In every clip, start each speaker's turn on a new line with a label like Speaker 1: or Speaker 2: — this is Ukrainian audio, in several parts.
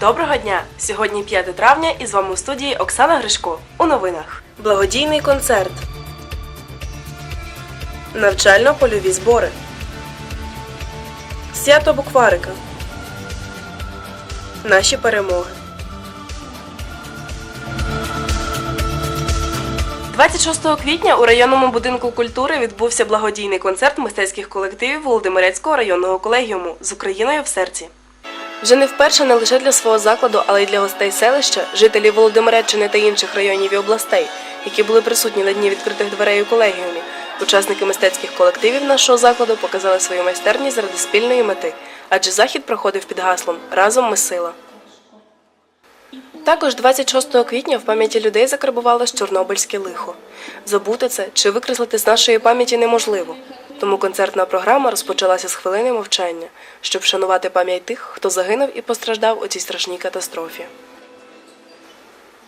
Speaker 1: Доброго дня! Сьогодні 5 травня і з вами у студії Оксана Гришко. У новинах. Благодійний концерт. Навчально-польові збори. Свято букварика. Наші перемоги. 26 квітня у районному будинку культури відбувся благодійний концерт мистецьких колективів Володимирецького районного колегіуму з Україною в серці. Вже не вперше не лише для свого закладу, але й для гостей селища, жителів Володимиреччини та інших районів і областей, які були присутні на дні відкритих дверей у колегіумі. Учасники мистецьких колективів нашого закладу показали свою майстерність заради спільної мети, адже захід проходив під гаслом Разом ми сила. Також 26 квітня в пам'яті людей закарбувалось Чорнобильське лихо. Забути це чи викреслити з нашої пам'яті неможливо. Тому концертна програма розпочалася з хвилини мовчання, щоб вшанувати пам'ять тих, хто загинув і постраждав у цій страшній катастрофі.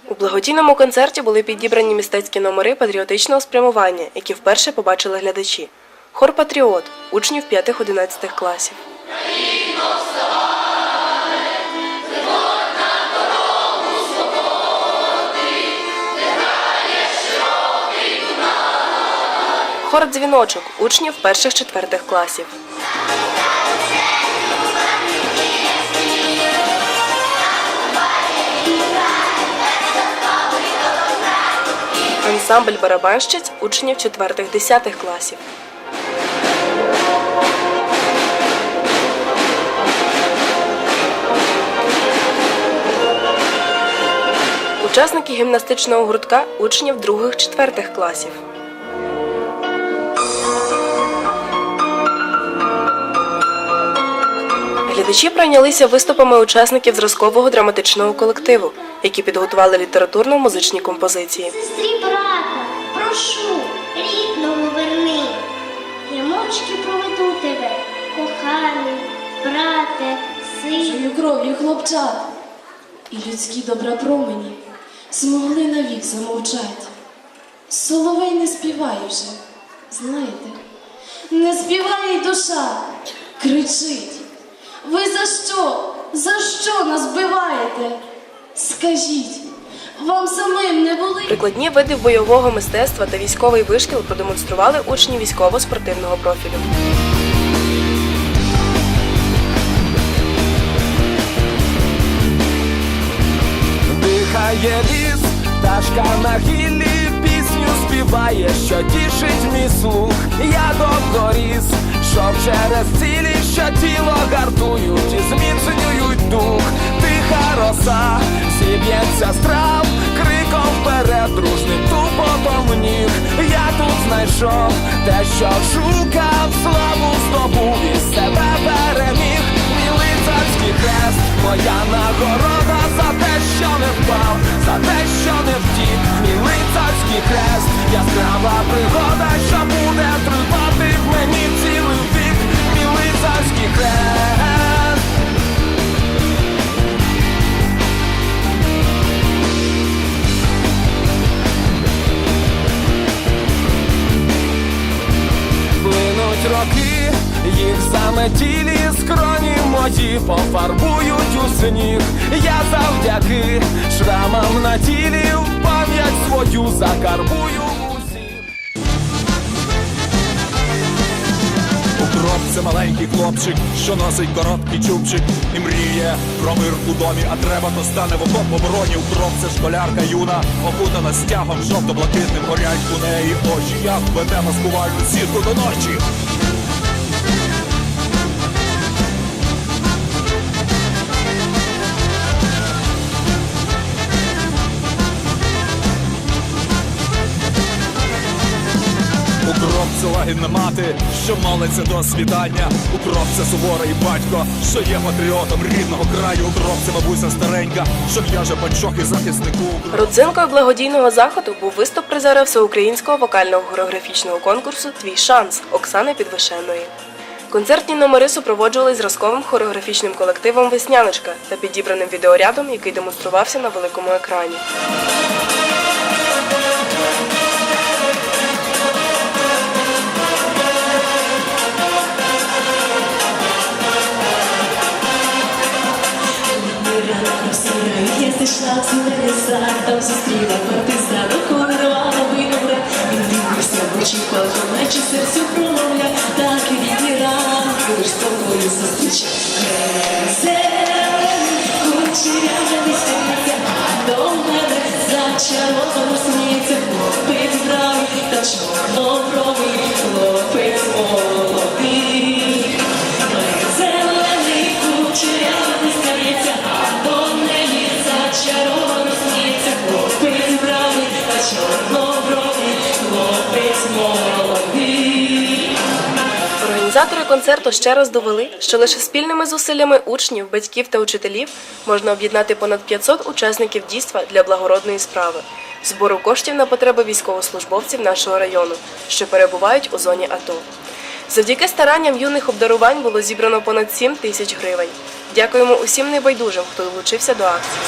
Speaker 1: У благодійному концерті були підібрані містецькі номери патріотичного спрямування, які вперше побачили глядачі. Хор Патріот учнів 5-11 класів. Хор дзвіночок учнів перших-четвертих класів. Ансамбль барабанщиць учнів 4-10 класів. Учасники гімнастичного гуртка учнів 2-4 класів. Глядачі прийнялися виступами учасників зразкового драматичного колективу, які підготували літературно-музичні композиції.
Speaker 2: Сестрі брата, прошу, рідного верни. Я мовчки проведу тебе, коханий, брате, син.
Speaker 3: Кров'ю хлопчат, і людські добра промені змогли навік замовчать. Соловей не співає вже, знаєте, не співає й душа, кричить. Ви за що? За що нас вбиваєте? Скажіть, вам самим не були?
Speaker 1: Прикладні види бойового мистецтва та військовий вишкіл продемонстрували учні військово-спортивного профілю.
Speaker 4: Дихає ліс, пташка на гіллі пісню співає, що тішить мій слух. Я доріс, що через цілі, що тіло гартують і зміцнюють дух. Тиха роса, зіб'ється страв, криком вперед, дружним тупотом ніг. Я тут знайшов те, що шукав, славу здобув і себе переміг. Мій лицарський хрест, моя нагорода за те, що не впав, за те, що не втік, мій лицарський хрест, яскрава пригода, що буде скроні пофарбують у сніг. Я завдяки шрамам на тілі в пам'ять свою закарбую усіх.
Speaker 5: Укроп це маленький хлопчик, що носить короткий чубчик і мріє про мир у домі, а треба, то стане в окоп обороні. Укроп це школярка юна, окутана стягом жовто-блакитним горять у неї очі. Як веде маскувальну сітку до ночі. Укроп лагідна мати, що молиться до світання. Укроп це суворий батько, що є патріотом рідного краю. Укроп це бабуся старенька, що в'яже панчохи захиснику.
Speaker 1: Родзинкою благодійного заходу був виступ призера всеукраїнського вокального хореографічного конкурсу Твій шанс Оксани Підвишеної. Концертні номери супроводжували зразковим хореографічним колективом Весняночка та підібраним відеорядом, який демонструвався на великому екрані.
Speaker 3: Зелений сад, там зустріла партизана, коли рвала виноград. Він дивився в очі, наче серцю промовля, так і рідні ранки, лиш з тобою зустрічав. Зелений, кучерявий свіття, до мене зачаровано
Speaker 1: Організатори концерту ще раз довели, що лише спільними зусиллями учнів, батьків та учителів можна об'єднати понад 500 учасників дійства для благородної справи збору коштів на потреби військовослужбовців нашого району, що перебувають у зоні АТО. Завдяки старанням юних обдарувань було зібрано понад 7 тисяч гривень. Дякуємо усім небайдужим, хто долучився до акції.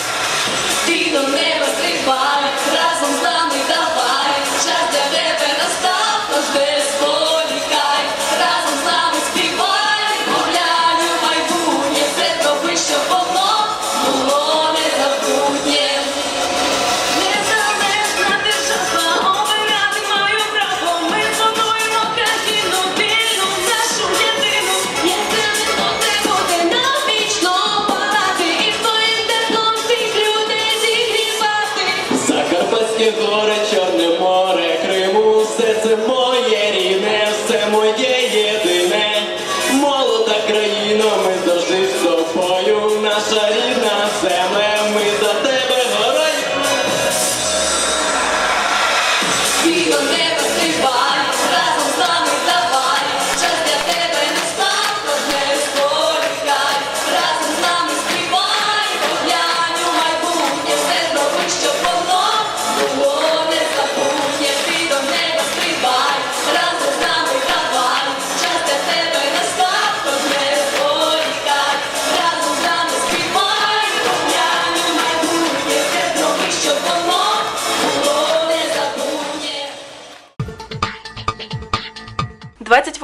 Speaker 3: Lord,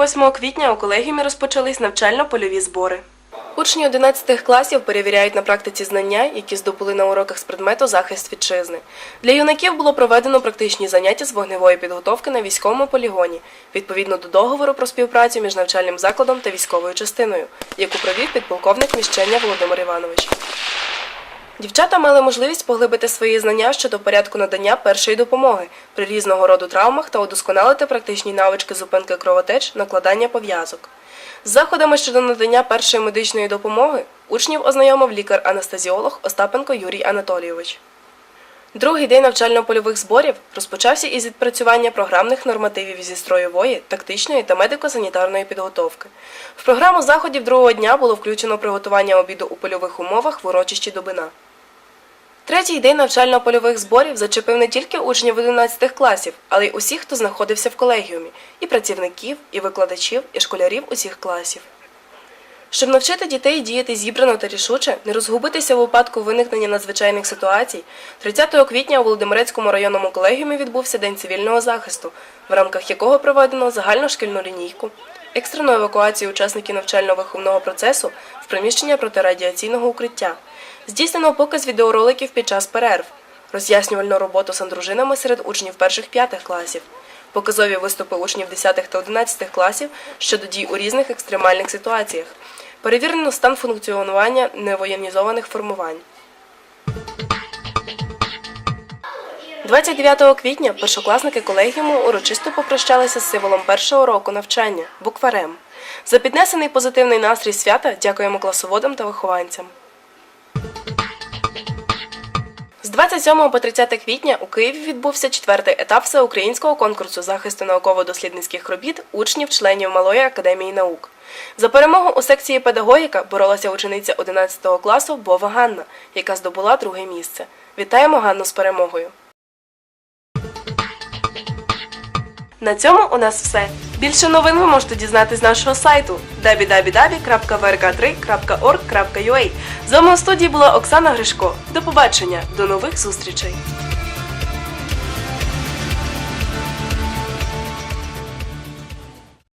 Speaker 1: 28 квітня у колегіумі розпочались навчально-польові збори. Учні 11 класів перевіряють на практиці знання, які здобули на уроках з предмету захист вітчизни. Для юнаків було проведено практичні заняття з вогневої підготовки на військовому полігоні, відповідно до договору про співпрацю між навчальним закладом та військовою частиною, яку провів підполковник міщення Володимир Іванович. Дівчата мали можливість поглибити свої знання щодо порядку надання першої допомоги при різного роду травмах та удосконалити практичні навички зупинки кровотеч, накладання пов'язок. З заходами щодо надання першої медичної допомоги учнів ознайомив лікар-анестезіолог Остапенко Юрій Анатолійович. Другий день навчально-польових зборів розпочався із відпрацювання програмних нормативів зі строєвої, тактичної та медико-санітарної підготовки. В програму заходів другого дня було включено приготування обіду у польових умовах в урочищі Добина. Третій день навчально-польових зборів зачепив не тільки учнів 11 класів, але й усіх, хто знаходився в колегіумі, і працівників, і викладачів, і школярів усіх класів. Щоб навчити дітей діяти зібрано та рішуче, не розгубитися в випадку виникнення надзвичайних ситуацій, 30 квітня у Володимирецькому районному колегіумі відбувся День цивільного захисту, в рамках якого проведено загальношкільну лінійку, екстрену евакуацію учасників навчально-виховного процесу в приміщення протирадіаційного укриття, здійснено показ відеороликів під час перерв, роз'яснювальну роботу з андружинами серед учнів перших-п'ятих класів, показові виступи учнів 10 та 11 класів щодо дій у різних екстремальних ситуаціях, перевірено стан функціонування невоєнізованих формувань. 29 квітня першокласники колегіуму урочисто попрощалися з символом першого року навчання букварем. За піднесений позитивний настрій свята дякуємо класоводам та вихованцям. З 27 по 30 квітня у Києві відбувся четвертий етап всеукраїнського конкурсу захисту науково-дослідницьких робіт учнів-членів Малої академії наук. За перемогу у секції педагогіка боролася учениця 11 класу Бова Ганна, яка здобула друге місце. Вітаємо Ганну з перемогою! На цьому у нас все. Більше новин ви можете дізнатись з нашого сайту www.vrk3.org.ua З вами у студії була Оксана Гришко. До побачення, до нових зустрічей!